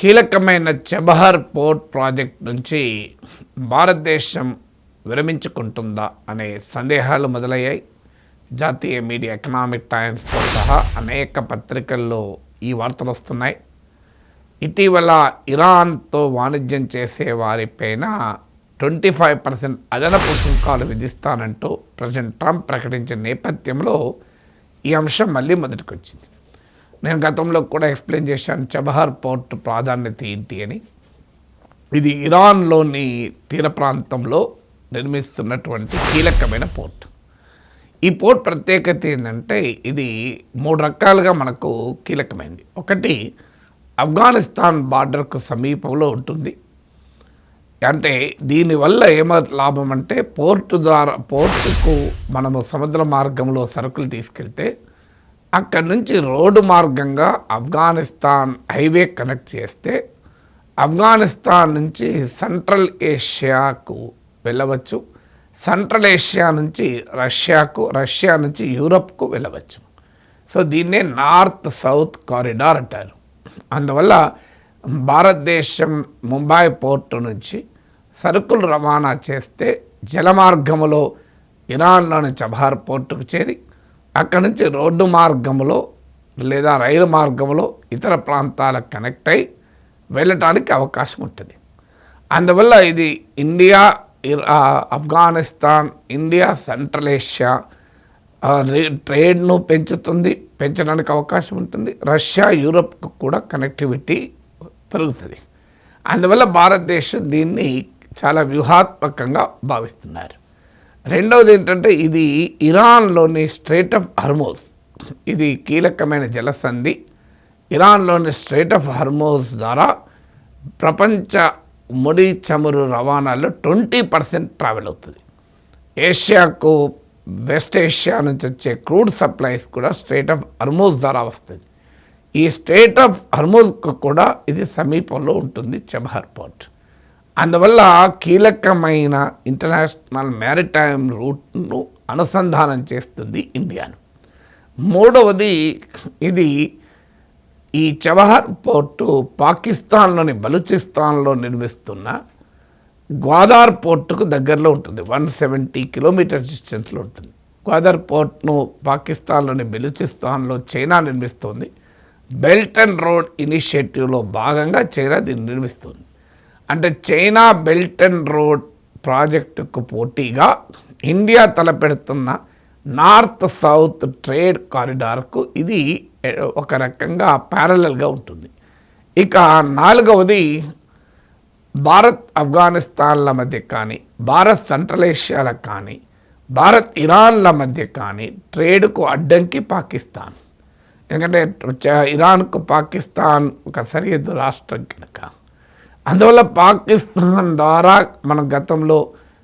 కీలకమైన Chabahar port project నుంచి భారతదేశం విరమించుకుంటుందా అనే సందేహాలు మొదలయ్యాయి. జాతీయ మీడియా ఎకనామిక్ టైమ్స్తో సహా అనేక పత్రికల్లో ఈ వార్తలు వస్తున్నాయి. ఇటీవల ఇరాన్తో వాణిజ్యం చేసే వారిపైన ట్వంటీ ఫైవ్ పర్సెంట్ అదనపు సుంకాలు విధిస్తానంటూ ప్రెసిడెంట్ ట్రంప్ ప్రకటించిన నేపథ్యంలో ఈ అంశం మళ్ళీ మొదటికొచ్చింది. నేను గతంలో కూడా ఎక్స్ప్లెయిన్ చేశాను చబహార్ పోర్ట్ ప్రాధాన్యత ఏంటి అని. ఇది ఇరాన్లోని తీర ప్రాంతంలో నిర్మిస్తున్నటువంటి కీలకమైన పోర్ట్. ఈ పోర్ట్ ప్రత్యేకత ఏంటంటే ఇది మూడు రకాలుగా మనకు కీలకమైంది. ఒకటి ఆఫ్ఘనిస్తాన్ బార్డర్కు సమీపంలో ఉంటుంది. అంటే దీనివల్ల ఏమ లాభం అంటే పోర్టు ద్వారా పోర్టుకు మనము సముద్ర మార్గంలో సరుకులు తీసుకెళ్తే అక్కడి నుంచి రోడ్డు మార్గంగా ఆఫ్ఘనిస్తాన్ హైవే కనెక్ట్ చేస్తే ఆఫ్ఘనిస్తాన్ నుంచి సెంట్రల్ ఏషియాకు వెళ్ళవచ్చు. సెంట్రల్ ఏషియా నుంచి రష్యాకు రష్యా నుంచి యూరప్కు వెళ్ళవచ్చు. సో దీన్నే నార్త్ సౌత్ కారిడార్ అంటారు. అందువల్ల భారతదేశం ముంబై పోర్టు నుంచి సరుకులు రవాణా చేస్తే జలమార్గములో ఇరాన్లోని చబహార్ పోర్టుకు చేరి అక్కడి నుంచి రోడ్డు మార్గములో లేదా రైలు మార్గంలో ఇతర ప్రాంతాలకు కనెక్ట్ అయి వెళ్ళటానికి అవకాశం ఉంటుంది. అందువల్ల ఇది India Afghanistan India central Asia ట్రేడ్ను పెంచుతుంది పెంచడానికి అవకాశం ఉంటుంది. రష్యా యూరప్కు కూడా కనెక్టివిటీ పెరుగుతుంది. అందువల్ల భారతదేశం దీన్ని చాలా వ్యూహాత్మకంగా భావిస్తున్నారు. రెండవది ఏంటంటే ఇది ఇరాన్లోని స్ట్రేట్ ఆఫ్ హర్మోస్. ఇది కీలకమైన జలసంధి. ఇరాన్లోని స్ట్రేట్ ఆఫ్ హర్మోస్ ద్వారా ప్రపంచ ముడి చమురు రవాణాలో ట్వంటీ పర్సెంట్ ట్రావెల్ అవుతుంది. ఏషియాకు వెస్ట్ ఏషియా నుంచి వచ్చే క్రూడ్ సప్లైస్ కూడా స్ట్రేట్ ఆఫ్ హర్మోజ్ ద్వారా వస్తుంది. ఈ స్టేట్ ఆఫ్ హర్మోజ్కు కూడా ఇది సమీపంలో ఉంటుంది చబహర్ పోర్ట్. అందువల్ల కీలకమైన ఇంటర్నేషనల్ మ్యారిటైమ్ రూట్ను అనుసంధానం చేస్తుంది ఇండియాను. మూడవది ఇది ఈ చబహర్ పోర్టు పాకిస్తాన్లోని బలూచిస్తాన్లో నిర్మిస్తున్న గ్వాదార్ పోర్టుకు దగ్గరలో ఉంటుంది. వన్ సెవెంటీ కిలోమీటర్ డిస్టెన్స్లో ఉంటుంది. గ్వాదార్ పోర్ట్ను పాకిస్తాన్లోని బెలూచిస్తాన్లో చైనా నిర్మిస్తుంది. బెల్ట్ అండ్ రోడ్ ఇనిషియేటివ్లో భాగంగా చైనా దీన్ని నిర్మిస్తుంది. అంటే చైనా బెల్ట్ అండ్ రోడ్ ప్రాజెక్టుకు పోటీగా ఇండియా తలపెడుతున్న నార్త్ సౌత్ ట్రేడ్ కారిడార్కు ఇది ఒక రకంగా ప్యారలల్గా ఉంటుంది. ఇక నాలుగవది భారత్ ఆఫ్ఘనిస్తాన్ల మధ్య కానీ భారత్ సెంట్రల్ ఏషియాల కానీ భారత్ ఇరాన్ల మధ్య కానీ ట్రేడ్కు అడ్డంకి పాకిస్తాన్. ఎందుకంటే ఇరాన్కు పాకిస్తాన్ ఒక సరిహద్దు రాష్ట్రం కనుక. అందువల్ల పాకిస్తాన్ ద్వారా మన గతంలో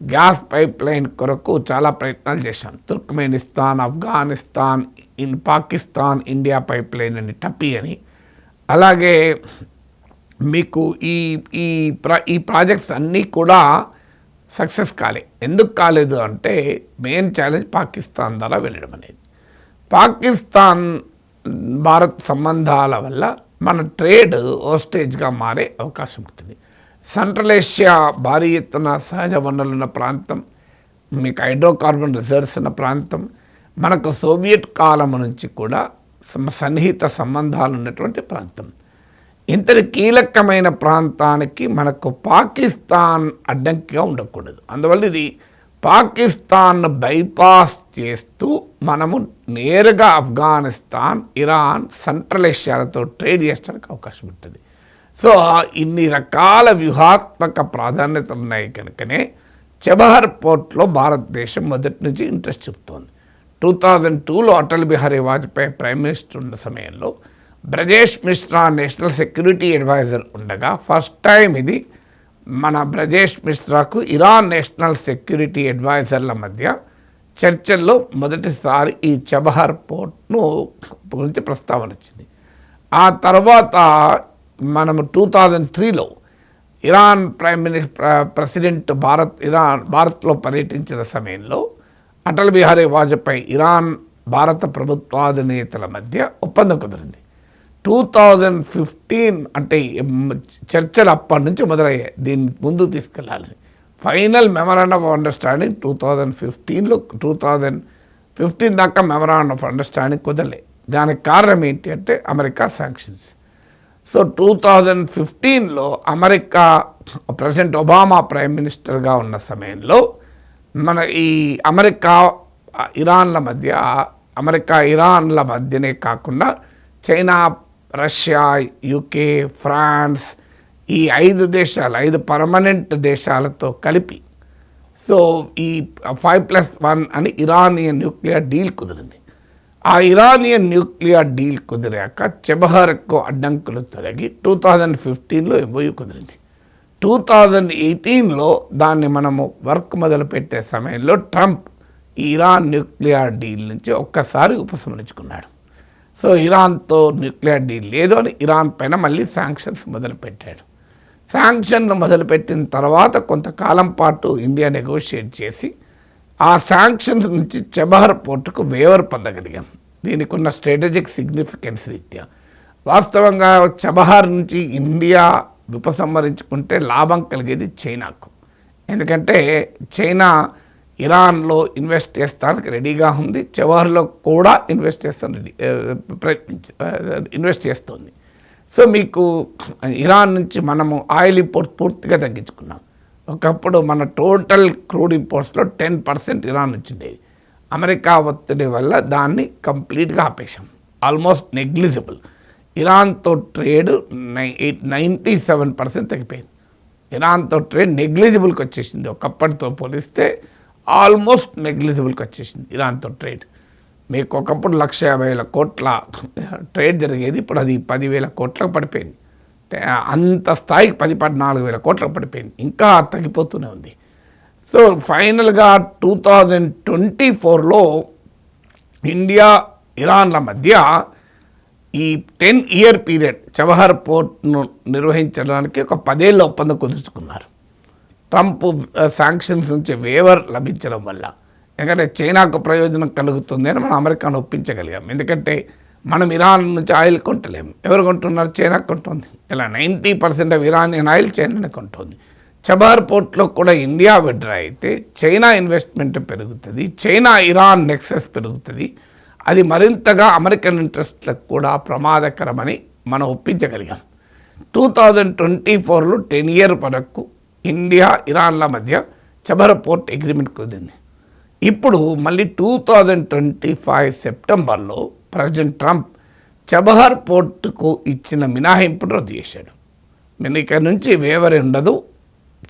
గ్యాస్ పైప్ లైన్ కొరకు చాలా ప్రయత్నాలు చేశాం. Turkmenistan Afghanistan in Pakistan India pipeline అని టపి అని. అలాగే మీకు ఈ ఈ ప్రా ఈ ప్రాజెక్ట్స్ అన్నీ కూడా సక్సెస్ కాలే. ఎందుకు కాలేదు అంటే మెయిన్ ఛాలెంజ్ పాకిస్తాన్ ద్వారా వెళ్ళడం అనేది. పాకిస్తాన్ భారత్ సంబంధాల వల్ల మన ట్రేడ్ ఓస్టేజ్గా మారే అవకాశం ఉంటుంది. సెంట్రల్ ఏషియా భారీ ఎత్తున సహజ వనరులు ఉన్న ప్రాంతం మీకు హైడ్రోకార్బన్ రిజర్వ్స్ ఉన్న ప్రాంతం మనకు సోవియట్ కాలం నుంచి కూడా సన్నిహిత సంబంధాలు ఉన్నటువంటి ప్రాంతం. ఇంతటి కీలకమైన ప్రాంతానికి మనకు పాకిస్తాన్ అడ్డంకిగా ఉండకూడదు. అందువల్ల ఇది పాకిస్తాన్ బైపాస్ చేస్తూ మనము నేరుగా ఆఫ్ఘనిస్తాన్ ఇరాన్ సెంట్రల్ ఏషియాలతో ట్రేడ్ చేసడానికి అవకాశం ఉంటుంది. సో ఇన్ని రకాల వ్యూహాత్మక ప్రాధాన్యత ఉన్నాయి కనుకనే చబహర్ పోర్ట్లో భారతదేశం మొదటి నుంచి ఇంట్రెస్ట్ చూపుతోంది. టూ థౌజండ్ టూలో అటల్ బిహారీ వాజ్పేయి ప్రైమ్ మినిస్టర్ ఉన్న సమయంలో Brajesh Mishra national security adviser ఉండగా ఫస్ట్ టైం ఇది మన బ్రజేష్ మిశ్రాకు ఇరాన్ నేషనల్ సెక్యూరిటీ అడ్వైజర్ల మధ్య చర్చల్లో మొదటిసారి ఈ చబహర్ పోర్ట్ను గురించి ప్రస్తావన వచ్చింది. ఆ తర్వాత మనము టూ థౌజండ్ త్రీలో Iran prime minister president Bharat Iran భారత్లో పర్యటించిన సమయంలో అటల్ బిహారీ వాజ్పేయి ఇరాన్ భారత ప్రభుత్వాధినేతల మధ్య ఒప్పందం కుదిరింది. టూ థౌజండ్ ఫిఫ్టీన్ అంటే చర్చలు అప్పటి నుంచి మొదలయ్యాయి. దీన్ని ముందుకు తీసుకెళ్ళాలని final memorandum of understanding two thousand ఫిఫ్టీన్లో టూ థౌజండ్ ఫిఫ్టీన్ దాకా మెమరాండం ఆఫ్ అండర్స్టాండింగ్ కుదరలే. దానికి కారణం ఏంటి అంటే America sanctions so two thousand ఫిఫ్టీన్లో అమెరికా ప్రెసిడెంట్ ఒబామా ప్రైమ్ మినిస్టర్గా ఉన్న సమయంలో మన ఈ అమెరికా ఇరాన్ల మధ్య అమెరికా ఇరాన్ల మధ్యనే కాకుండా చైనా రష్యా యూకే ఫ్రాన్స్ ఈ ఐదు దేశాలు ఐదు పర్మనెంట్ దేశాలతో కలిపి. సో ఈ ఫైవ్ ప్లస్ వన్ అని ఇరానియన్ న్యూక్లియర్ డీల్ కుదిరింది. ఆ ఇరానియన్ న్యూక్లియర్ డీల్ కుదిరాక చెబహర్కు అడ్డంకులు తొలగి టూ థౌజండ్ ఫిఫ్టీన్లో ఎంఓయూ కుదిరింది. టూ థౌజండ్ ఎయిటీన్లో దాన్ని మనము వర్క్ మొదలుపెట్టే సమయంలో ట్రంప్ ఇరాన్ న్యూక్లియర్ డీల్ నుంచి ఒక్కసారి ఉపసంహరించుకున్నాడు సో ఇరాన్తో న్యూక్లియర్ డీల్ లేదు అని ఇరాన్ పైన మళ్ళీ శాంక్షన్స్ మొదలుపెట్టాడు. శాంక్షన్ మొదలుపెట్టిన తర్వాత కొంతకాలం పాటు ఇండియా నెగోషియేట్ చేసి ఆ శాంక్షన్స్ నుంచి చబహర్ పోర్టుకు వేవర్ పొందగలిగాం. దీనికి ఉన్న స్ట్రాటజిక్ సిగ్నిఫికెన్స్ రీత్యా. వాస్తవంగా చబహార్ నుంచి ఇండియా ఉపసంహరించుకుంటే లాభం కలిగేది చైనాకు ఎందుకంటే చైనా ఇరాన్లో ఇన్వెస్ట్ చేస్తానికి రెడీగా ఉంది. చబహార్లో కూడా ఇన్వెస్ట్ చేస్తాను రెడీ ప్రయత్నించి ఇన్వెస్ట్ చేస్తుంది. సో మీకు ఇరాన్ నుంచి మనము ఆయిల్ ఇంపోర్ట్ పూర్తిగా తగ్గించుకున్నాం. ఒకప్పుడు మన టోటల్ క్రూడ్ ఇంపోర్ట్స్లో టెన్ పర్సెంట్ ఇరాన్ వచ్చిండేది అమెరికా ఒత్తిడి వల్ల దాన్ని కంప్లీట్గా ఆపేశాం. Almost negligible. ఇరాన్తో ట్రేడ్ నై ఎయిట్ నైంటీ సెవెన్ పర్సెంట్ తగ్గిపోయింది. ఇరాన్తో ట్రేడ్ నెగ్లిజిబుల్కి వచ్చేసింది. ఒకప్పటితో పోలిస్తే ఆల్మోస్ట్ నెగ్లిజిబుల్కి వచ్చేసింది ఇరాన్తో ట్రేడ్. మీకు ఒకప్పుడు లక్ష యాభై వేల కోట్ల ట్రేడ్ జరిగేది ఇప్పుడు అది పదివేల కోట్లకు పడిపోయింది. అంత స్థాయికి పది పద్నాలుగు వేల కోట్లకు పడిపోయింది. ఇంకా తగ్గిపోతూనే ఉంది. సో ఫైనల్గా టూ థౌజండ్ ట్వంటీ ఫోర్లో ఇండియా ఇరాన్ల మధ్య ఈ టెన్ ఇయర్ పీరియడ్ చబహర్ పోర్ట్ను నిర్వహించడానికి ఒక పదేళ్ళ ఒప్పందం కుదుర్చుకున్నారు. ట్రంప్ శాంక్షన్స్ నుంచి వేవర్ లభించడం వల్ల. ఎందుకంటే చైనాకు ప్రయోజనం కలుగుతుంది అని మనం అమెరికాను ఒప్పించగలిగాం. ఎందుకంటే మనం ఇరాన్ నుంచి ఆయిల్ కొంటలేము. ఎవరు కొంటున్నారు? చైనా కొంటుంది. ఇలా ninety percent of Iranian oil చైనానే కొంటుంది. చబార్ పోర్ట్లో కూడా ఇండియా విడ్రా అయితే చైనా ఇన్వెస్ట్మెంట్ పెరుగుతుంది. చైనా ఇరాన్ నెక్సెస్ పెరుగుతుంది. అది మరింతగా అమెరికన్ ఇంట్రెస్ట్లకు కూడా ప్రమాదకరమని మనం ఒప్పించగలిగాం. టూ థౌజండ్ ట్వంటీ ఫోర్లో టెన్ ఇయర్ వరకు ఇండియా ఇరాన్ల మధ్య చబర పోర్ట్ అగ్రిమెంట్ కుదిరింది. ఇప్పుడు మళ్ళీ టూ థౌజండ్ ట్వంటీ ఫైవ్ సెప్టెంబర్లో ప్రెసిడెంట్ ట్రంప్ చబహర్ పోర్టుకు ఇచ్చిన మినహాయింపును రద్దు చేశాడు. నేను ఇక నుంచి వేవరి ఉండదు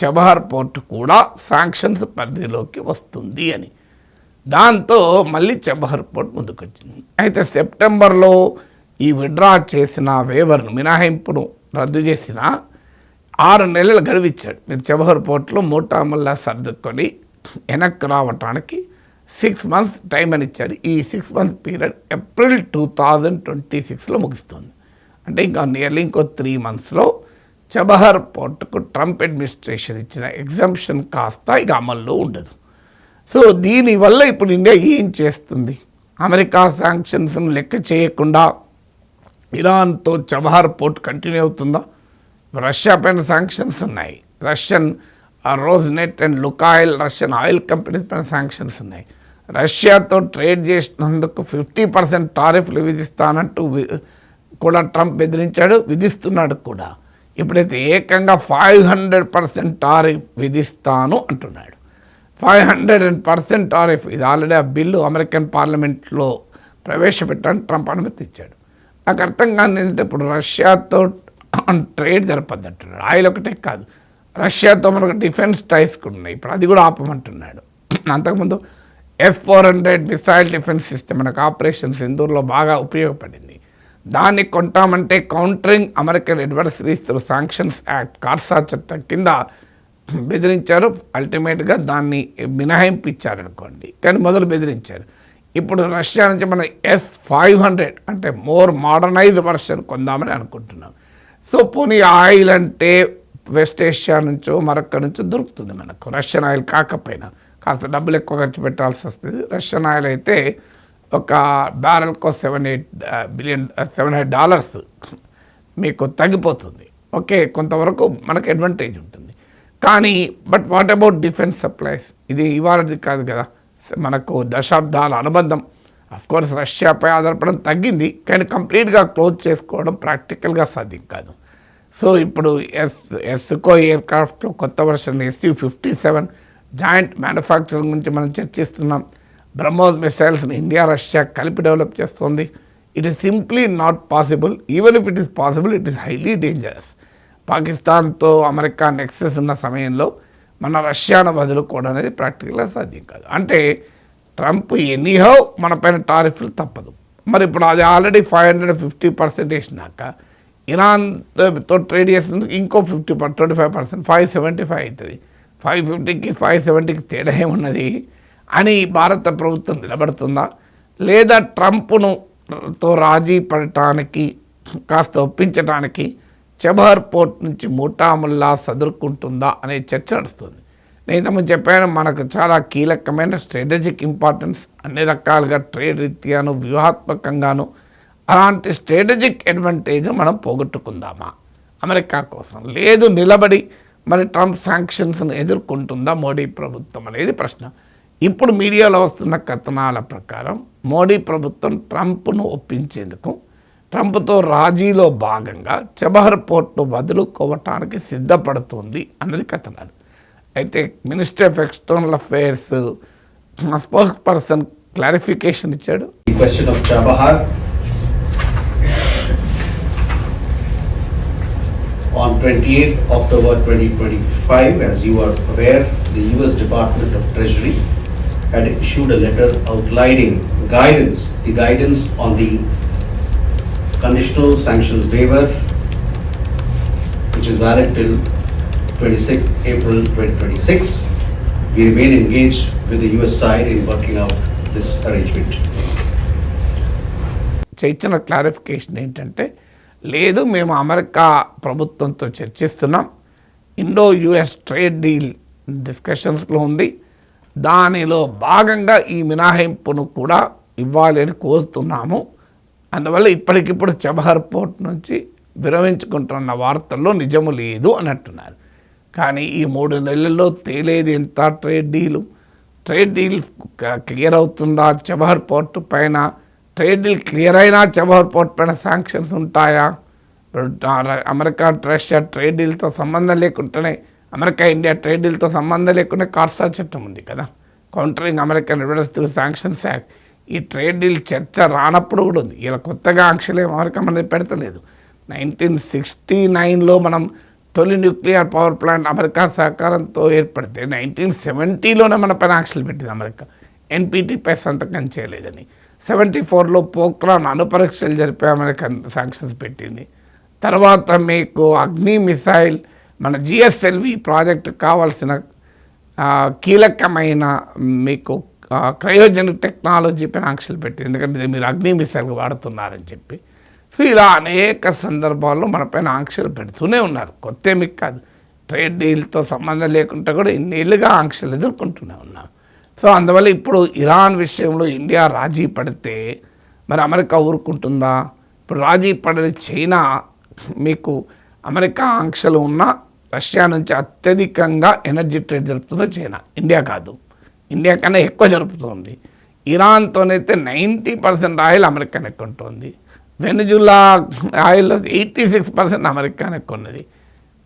చబహర్ పోర్టు కూడా శాంక్షన్స్ పరిధిలోకి వస్తుంది అని. దాంతో మళ్ళీ చబహర్ పోర్ట్ ముందుకొచ్చింది. అయితే సెప్టెంబర్లో ఈ విడ్రా చేసిన వేవర్ను మినహాయింపును రద్దు చేసిన ఆరు నెలలు గడువిచ్చాడు. మీరు చబహర్ పోర్ట్లో మూటామల్లా సర్దుకొని వెనక్కి రావటానికి సిక్స్ మంత్స్ టైం అని ఇచ్చాడు. ఈ six months period April two thousand twenty సిక్స్లో ముగుస్తుంది. అంటే ఇంకా నియర్లీ ఇంకో త్రీ మంత్స్లో చబహర్ పోర్టుకు ట్రంప్ అడ్మినిస్ట్రేషన్ ఇచ్చిన ఎగ్జంప్షన్ కాస్త ఇక అమల్లో ఉండదు. సో దీనివల్ల ఇప్పుడు ఇండియా ఏం చేస్తుంది? అమెరికా శాంక్షన్స్ను లెక్క చేయకుండా ఇరాన్తో చబహార్ పోర్ట్ కంటిన్యూ అవుతుందా? రష్యా పైన శాంక్షన్స్ ఉన్నాయి. Russian Rosneft and Lukoil Russian oil companies పైన శాంక్షన్స్ ఉన్నాయి. రష్యాతో ట్రేడ్ చేసినందుకు ఫిఫ్టీ పర్సెంట్ టారిఫ్లు విధిస్తానంటూ కూడా ట్రంప్ బెదిరించాడు విధిస్తున్నాడు కూడా. ఇప్పుడైతే ఏకంగా ఫైవ్ హండ్రెడ్ పర్సెంట్ టారిఫ్ విధిస్తాను అంటున్నాడు. Five hundred and percent tariff ఇది ఆల్రెడీ ఆ బిల్లు అమెరికన్ పార్లమెంట్లో ప్రవేశపెట్టడానికి ట్రంప్ అనుమతి ఇచ్చాడు నాకు అర్థం కాని ఏంటంటే ఇప్పుడు రష్యాతో ట్రేడ్ జరపద్దు అంటున్నాడు ఆయిల్ ఒకటే కాదు. రష్యాతో మనకు డిఫెన్స్ టైస్ కూడా ఉన్నాయి ఇప్పుడు అది కూడా ఆపమంటున్నాడు. అంతకుముందు S four hundred missile defence system మనకు ఆపరేషన్ సింధూర్లో బాగా ఉపయోగపడింది. దాన్ని కొంటామంటే countering American adversaries through sanctions act కార్సా చట్టం కింద బెదిరించారు. అల్టిమేట్గా దాన్ని మినహాయింపు ఇచ్చారనుకోండి కానీ మొదలు బెదిరించారు. ఇప్పుడు రష్యా నుంచి మనం ఎస్ ఫైవ్ హండ్రెడ్ అంటే మోర్ మోడర్నైజ్ వర్షన్ కొందామని అనుకుంటున్నాం. సో పోనీ ఆయిల్ అంటే వెస్ట్ ఏషియా నుంచో మరొక్క నుంచో దొరుకుతుంది మనకు. రష్యన్ ఆయిల్ కాకపోయినా. కాస్త డబ్బులు ఎక్కువ ఖర్చు పెట్టాల్సి వస్తుంది. రష్యన్ ఆయిల్ అయితే ఒక బ్యారల్కో seven eight billion seven eight dollars మీకు తగ్గిపోతుంది. ఓకే కొంతవరకు మనకు అడ్వాంటేజ్ ఉంటుంది. కానీ but what about defence supplies? ఇది ఇవాళది కాదు కదా. మనకు దశాబ్దాల అనుబంధం. కోర్స్ రష్యాపై ఆధారపడడం తగ్గింది కానీ కంప్లీట్గా క్లోజ్ చేసుకోవడం ప్రాక్టికల్గా సాధ్యం కాదు. సో ఇప్పుడు ఎస్ ఎస్కో ఎయిర్క్రాఫ్ట్లో కొత్త version SU fifty seven joint manufacturing గురించి మనం చర్చిస్తున్నాం. బ్రహ్మోస్ మిసైల్స్ని ఇండియా రష్యా కలిపి డెవలప్ చేస్తుంది. It is simply not possible even if it is possible it is highly dangerous పాకిస్తాన్తో అమెరికా నెక్సెస్ ఉన్న సమయంలో మన రష్యాను వదులుకోవడం అనేది ప్రాక్టికల్గా సాధ్యం కాదు. అంటే ట్రంప్ ఎనీహౌ మన పైన టారిఫ్లు తప్పదు. మరి ఇప్పుడు అది already five hundred fifty percent వేసినాక ఇరాన్తో ట్రేడ్ చేసినందుకు ఇంకో fifty twenty five percent five seventy five అవుతుంది ఫైవ్ ఫిఫ్టీకి ఫైవ్ సెవెంటీకి తేడా ఏమున్నది? అని భారత ప్రభుత్వం నిలబడుతుందా? లేదా ట్రంప్ను తో రాజీ పడటానికి కాస్త ఒప్పించడానికి చబహర్ పోర్ట్ నుంచి ముఠాముల్లా సదురుకుంటుందా అనే చర్చ నడుస్తుంది. నేను ఇంతకుముందు చెప్పాను మనకు చాలా కీలకమైన స్ట్రాటజిక్ ఇంపార్టెన్స్ అన్ని రకాలుగా ట్రేడ్ రీత్యాను వ్యూహాత్మకంగాను. అలాంటి స్ట్రాటజిక్ అడ్వాంటేజ్ మనం పోగొట్టుకుందామా? అమెరికా కోసం లేదు నిలబడి మరి ట్రంప్ శాంక్షన్స్ను ఎదుర్కొంటుందా మోడీ ప్రభుత్వం అనేది ప్రశ్న. ఇప్పుడు మీడియాలో వస్తున్న కథనాల ప్రకారం మోడీ ప్రభుత్వం ట్రంప్ను ఒప్పించేందుకు ట్రంప్తో రాజీలో భాగంగా చబహర్ పోర్ట్ను వదులుకోవటానికి సిద్ధపడుతుంది అన్నది కథనాలు. అయితే minister of external affairs spokesperson clarification ఇచ్చాడు question of Chabahar. On 28th October 2025, as you are aware, the US Department of Treasury had issued a letter outlining guidance, the guidance on the conditional sanctions waiver, which is valid till 26th April 2026. We remain engaged with the US side in working out this arrangement. Chaitanya clarification ఏంటంటే లేదు మేము America ప్రభుత్వంతో చర్చిస్తున్నాం Indo US trade deal డిస్కషన్స్లో ఉంది దానిలో భాగంగా ఈ మినహాయింపును కూడా ఇవ్వాలి అని కోరుతున్నాము అందువల్ల ఇప్పటికిప్పుడు చబహర్ పోర్ట్ నుంచి విరమించుకుంటున్న వార్తల్లో నిజము లేదు అని అంటున్నారు కానీ ఈ మూడు నెలల్లో తేలేది ఎంత trade deal? Trade deal clear అవుతుందా? చబహర్ పోర్ట్ పైన ట్రేడ్ డీల్ క్లియర్ అయినా చబహర్ పోర్ట్ పైన శాంక్షన్స్ ఉంటాయా? ఇప్పుడు అమెరికా రష్యా ట్రేడ్ డీల్తో సంబంధం లేకుండానే అమెరికా ఇండియా ట్రేడ్ డీల్తో సంబంధం లేకుండా కార్సా చట్టం ఉంది కదా? Countering American rivers through sanctions act. ఈ ట్రేడ్ డీల్ చర్చ రానప్పుడు కూడా ఉంది. ఇలా కొత్తగా ఆంక్షలు ఏం అమెరికా మనది పెడతలేదు. నైన్టీన్ సిక్స్టీ నైన్లో మనం తొలి న్యూక్లియర్ పవర్ ప్లాంట్ అమెరికా సహకారంతో ఏర్పడితే నైన్టీన్ సెవెంటీలోనే మన పైన ఆంక్షలు పెట్టింది అమెరికా. ఎన్పిటిపై సంతకం చేయలేదని. సెవెంటీ ఫోర్లో పోక్రాన్ అణుపరీక్షలు జరిపే అమెరికా శాంక్షన్స్ పెట్టింది. తర్వాత మీకు అగ్ని మిసైల్ మన జిఎస్ఎల్వి ప్రాజెక్టు కావాల్సిన కీలకమైన మీకు క్రయోజెనిక్ టెక్నాలజీ పైన ఆంక్షలు పెట్టింది. ఎందుకంటే ఇది మీరు అగ్ని మిసైల్ వాడుతున్నారని చెప్పి. సో ఇలా అనేక సందర్భాల్లో మనపైన ఆంక్షలు పెడుతూనే ఉన్నారు. కొత్త ఏమి కాదు. ట్రేడ్ డీల్తో సంబంధం లేకుండా కూడా ఇన్నేళ్ళుగా ఆంక్షలు ఎదుర్కొంటూనే ఉన్నాం సో అందువల్ల ఇప్పుడు ఇరాన్ విషయంలో ఇండియా రాజీ పడితే మరి అమెరికా ఊరుకుంటుందా? ఇప్పుడు రాజీ పడని చైనా మీకు అమెరికా ఆంక్షలు ఉన్న రష్యా నుంచి అత్యధికంగా ఎనర్జీ ట్రేడ్ జరుపుతుంది చైనా. ఇండియా కాదు. ఇండియా కన్నా ఎక్కువ జరుపుతుంది. ఇరాన్తోనైతే నైంటీ పర్సెంట్ ఆయిల్ అమెరికా కొంటుంది. వెనుజులా ఆయిల్లో ఎయిటీ సిక్స్ పర్సెంట్ అమెరికానే కొన్నది.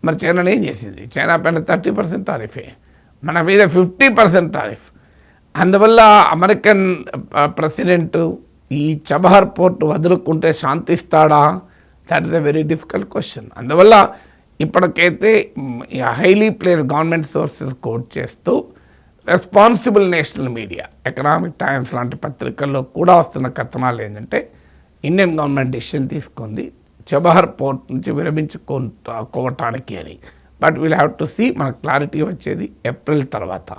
మరి చైనా ఏం చేసింది? చైనా పైన థర్టీ పర్సెంట్ టారిఫే. మన మీద ఫిఫ్టీ పర్సెంట్ టారిఫ్. అందువల్ల అమెరికన్ ప్రెసిడెంట్ ఈ చబహర్ పోర్ట్ వదులుకుంటే శాంతిస్తాడా? That is a very difficult question అందువల్ల ఇప్పటికైతే highly placed government sources quote చేస్తూ responsible national media Economic Times లాంటి పత్రికల్లో కూడా వస్తున్న కథనాలు ఏంటంటే ఇండియన్ గవర్నమెంట్ డిసిషన్ తీసుకుంది. చబహర్ పోర్ట్ నుంచి విరమించుకోవటానికి అని. But we'll have to see మనకు క్లారిటీ వచ్చేది ఏప్రిల్ తర్వాత.